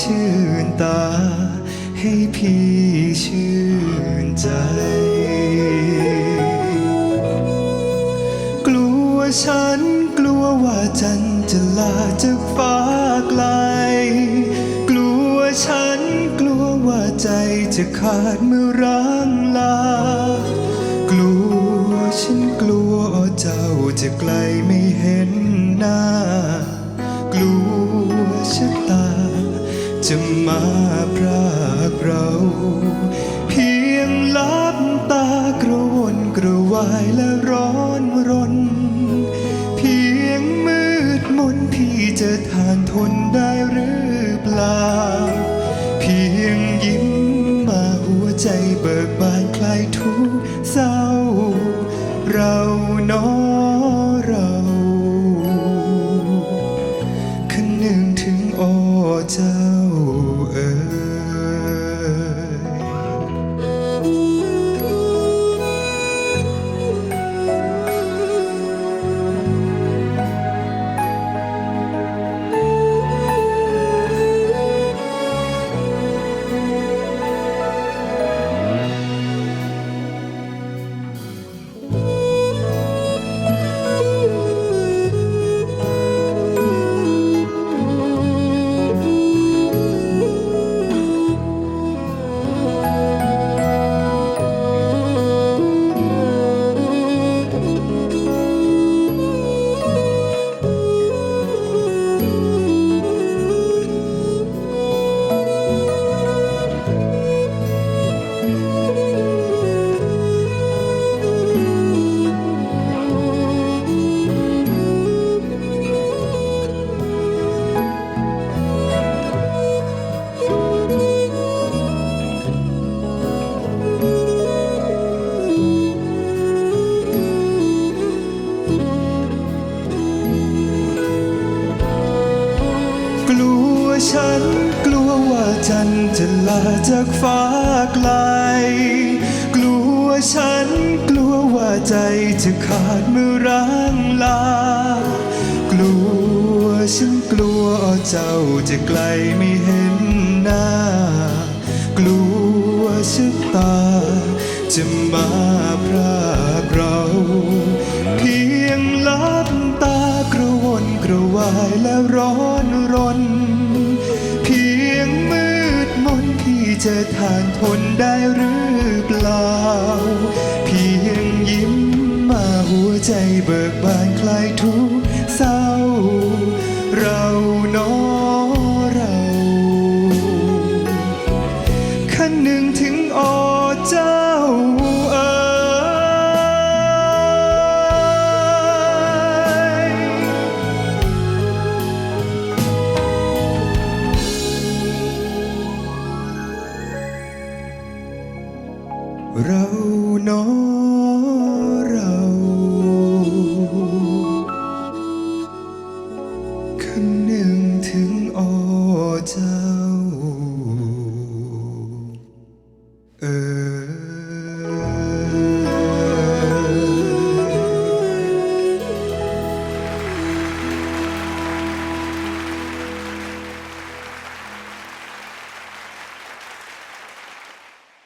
ชื่นตา ให้พี่ชื่นใจ กลัวฉันกลัวว่าจันจะลาจากฟ้าไกล กลัวฉันกลัวว่าใจจะขาดเมื่อร้ จะมาพรากเรา เพียงลับตากระวนกระวายและร้อนรน เพียงมืดมนพี่จะทานทนได้หรือเปล่า เพียงยิ้มมาหัวใจเบิกบานคลายทุกเศร้า เรานอเนึ่งถึงโอเจ้าเอ๋ย ฉันกลัวว่าจันจะลาจากฟ้าไกล กลัวฉันกลัวว่าใจจะขาดเมื่อร้างลา กลัวฉันกลัวเจ้าจะไกลไม่เห็นหน้า กลัวชะตาจะมาพรากเราเพียงลับตากระวนกระวายและร้อน จะทานทนได้หรือเปล่า เพียงยิ้มมาหัวใจเบิกบานคลายทุกเศร้า เราเนอง เราเนอเ